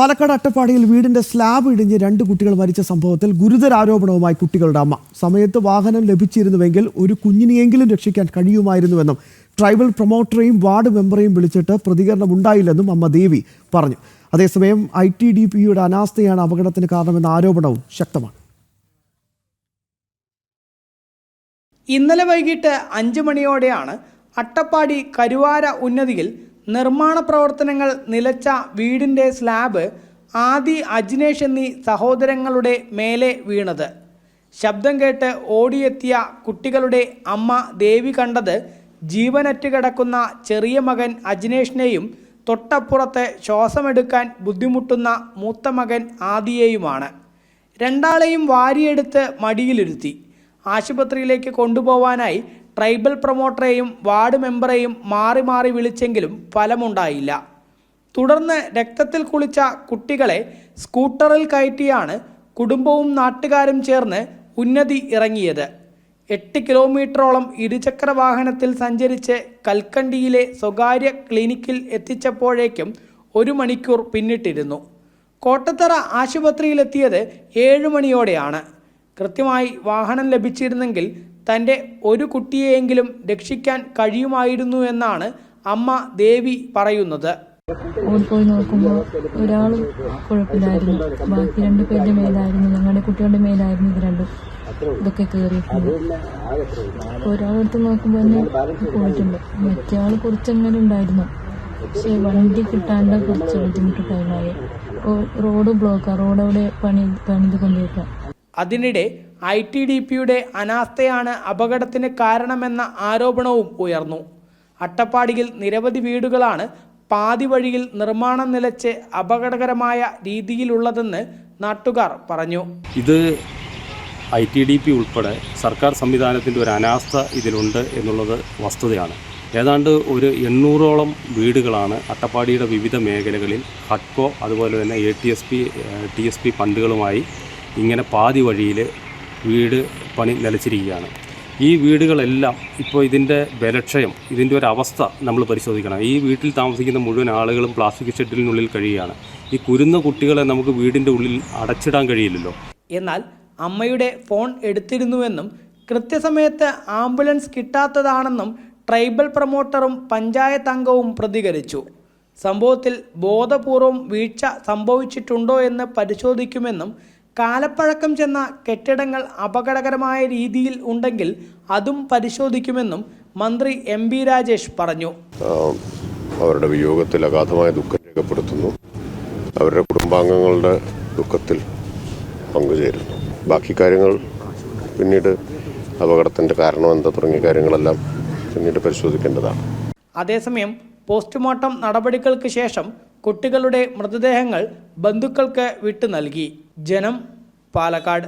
പാലക്കാട് അട്ടപ്പാടിയിൽ വീടിന്റെ സ്ലാബ് ഇടിഞ്ഞ് രണ്ട് കുട്ടികൾ മരിച്ച സംഭവത്തിൽ ഗുരുതര ആരോപണവുമായി കുട്ടികളുടെ അമ്മ. സമയത്ത് വാഹനം ലഭിച്ചിരുന്നുവെങ്കിൽ ഒരു കുഞ്ഞിനെയെങ്കിലും രക്ഷിക്കാൻ കഴിയുമായിരുന്നുവെന്നും ട്രൈബൽ പ്രൊമോട്ടറെയും വാർഡ് മെമ്പറെയും വിളിച്ചിട്ട് പ്രതികരണം ഉണ്ടായില്ലെന്നും അമ്മ ദേവി പറഞ്ഞു. അതേസമയം ഐ ടി ഡി പിയുടെ അനാസ്ഥയാണ് അപകടത്തിന് കാരണമെന്ന ആരോപണവും ശക്തമാണ്. ഇന്നലെ വൈകിട്ട് അഞ്ച് മണിയോടെയാണ് അട്ടപ്പാടി കരുവാര ഉന്നതിയിൽ നിർമ്മാണ പ്രവർത്തനങ്ങൾ നിലച്ച വീടിന്റെ സ്ലാബ് ആദി അജിനേഷ് എന്നീ സഹോദരങ്ങളുടെ മേലെ വീണത്. ശബ്ദം കേട്ട് ഓടിയെത്തിയ കുട്ടികളുടെ അമ്മ ദേവി കണ്ടത് ജീവനറ്റ് കിടക്കുന്ന ചെറിയ മകൻ അജിനേഷിനെയും തൊട്ടപ്പുറത്ത് ശ്വാസമെടുക്കാൻ ബുദ്ധിമുട്ടുന്ന മൂത്ത മകൻ ആദിയെയുമാണ്. രണ്ടാളെയും വാരിയെടുത്ത് മടിയിലിരുത്തി. ആശുപത്രിയിലേക്ക് കൊണ്ടുപോവാനായി ട്രൈബൽ പ്രൊമോട്ടറെയും വാർഡ് മെമ്പറെയും മാറി മാറി വിളിച്ചെങ്കിലും ഫലമുണ്ടായില്ല. തുടർന്ന് രക്തത്തിൽ കുളിച്ച കുട്ടികളെ സ്കൂട്ടറിൽ കയറ്റിയാണ് കുടുംബവും നാട്ടുകാരും ചേർന്ന് ഉന്നതി ഇറങ്ങിയത്. എട്ട് കിലോമീറ്ററോളം ഇരുചക്ര വാഹനത്തിൽ സഞ്ചരിച്ച് കൽക്കണ്ടിയിലെ സ്വകാര്യ ക്ലിനിക്കിൽ എത്തിച്ചപ്പോഴേക്കും ഒരു മണിക്കൂർ പിന്നിട്ടിരുന്നു. കോട്ടത്തറ ആശുപത്രിയിലെത്തിയത് ഏഴ് മണിയോടെയാണ്. കൃത്യമായി വാഹനം ലഭിച്ചിരുന്നെങ്കിൽ തന്റെ ഒരു കുട്ടിയെയെങ്കിലും രക്ഷിക്കാൻ കഴിയുമായിരുന്നു എന്നാണ് അമ്മ ദേവി പറയുന്നത്. പോയി നോക്കുമ്പോൾ ഒരാൾ കുഴപ്പമില്ലായിരുന്നു. ബാക്കി രണ്ട് പേരുടെ മേലായിരുന്നു ഞങ്ങളുടെ കുട്ടികളുടെ മേലായിരുന്നു ഇത് രണ്ടും ഇതൊക്കെ കയറിയിട്ടുണ്ട്. ഒരാളെടുത്ത് നോക്കുമ്പോൾ തന്നെ പോയിട്ടുണ്ട്. മറ്റേ ആൾ കുറച്ചങ്ങനെ ഉണ്ടായിരുന്നു. പക്ഷെ വണ്ടി കിട്ടാണ്ട് കുറച്ച് ബുദ്ധിമുട്ട് ടൈമായി റോഡ് ബ്ലോക്കാണ് റോഡ് അവിടെ പണി പണിത് കൊണ്ടിരിക്കുക. അതിനിടെ ഐ ടി ഡി പിയുടെ അനാസ്ഥയാണ് അപകടത്തിന് കാരണമെന്ന ആരോപണവും ഉയർന്നു. അട്ടപ്പാടിയിൽ നിരവധി വീടുകളാണ് പാതി വഴിയിൽ നിർമ്മാണം നിലച്ച് അപകടകരമായ രീതിയിലുള്ളതെന്ന് നാട്ടുകാർ പറഞ്ഞു. ഇത് ഐ ടി ഡി പി ഉൾപ്പെടെ സർക്കാർ സംവിധാനത്തിന്റെ ഒരു അനാസ്ഥ ഇതിലുണ്ട് എന്നുള്ളത് വസ്തുതയാണ്. ഏതാണ്ട് ഒരു എണ്ണൂറോളം വീടുകളാണ് അട്ടപ്പാടിയുടെ വിവിധ മേഖലകളിൽ ഹട്കോ അതുപോലെ തന്നെ A T S P T S P ഫണ്ടുകളുമായി ഇങ്ങനെ പാതി വഴിയിൽ വീട് പണി നിലച്ചിരിക്കുകയാണ്. ഈ വീടുകളെല്ലാം ഇപ്പോൾ ഇതിന്റെ ബലക്ഷയം ഇതിന്റെ ഒരു അവസ്ഥ നമ്മൾ പരിശോധിക്കണം. ഈ വീട്ടിൽ താമസിക്കുന്ന മുഴുവൻ ആളുകളും പ്ലാസ്റ്റിക് ഷെഡിനുള്ളിൽ കഴിയുകയാണ്. ഈ കുരുന്ന കുട്ടികളെ നമുക്ക് വീടിന്റെ ഉള്ളിൽ അടച്ചിടാൻ കഴിയില്ലല്ലോ. എന്നാൽ അമ്മയുടെ ഫോൺ എടുത്തിരുന്നുവെന്നും കൃത്യസമയത്ത് ആംബുലൻസ് കിട്ടാത്തതാണെന്നും ട്രൈബൽ പ്രൊമോട്ടറും പഞ്ചായത്ത് അംഗവും പ്രതികരിച്ചു. സംഭവത്തിൽ ബോധപൂർവം വീഴ്ച സംഭവിച്ചിട്ടുണ്ടോ എന്ന് പരിശോധിക്കുമെന്നും കാലപ്പഴക്കം ചെന്ന കെട്ടിടങ്ങൾ അപകടകരമായ രീതിയിൽ ഉണ്ടെങ്കിൽ അതും പരിശോധിക്കുമെന്നും മന്ത്രി എം ബി രാജേഷ് പറഞ്ഞു. അവരുടെ വിയോഗത്തിൽ അഗാധമായ ദുഃഖം രേഖപ്പെടുത്തുന്നു. അവരുടെ കുടുംബാംഗങ്ങളുടെ ദുഃഖത്തിൽ പങ്കുചേരുന്നു. ബാക്കി കാര്യങ്ങൾ പിന്നീട് അപകടത്തിന്റെ കാരണം എന്താ തുടങ്ങിയ കാര്യങ്ങളെല്ലാം പിന്നീട് പരിശോധിക്കേണ്ടതാണ്. അതേസമയം പോസ്റ്റ്മോർട്ടം നടപടികൾക്ക് ശേഷം കുട്ടികളുടെ മൃതദേഹങ്ങൾ ബന്ധുക്കൾക്ക് വിട്ടു നൽകി. ജനം പാലക്കാട്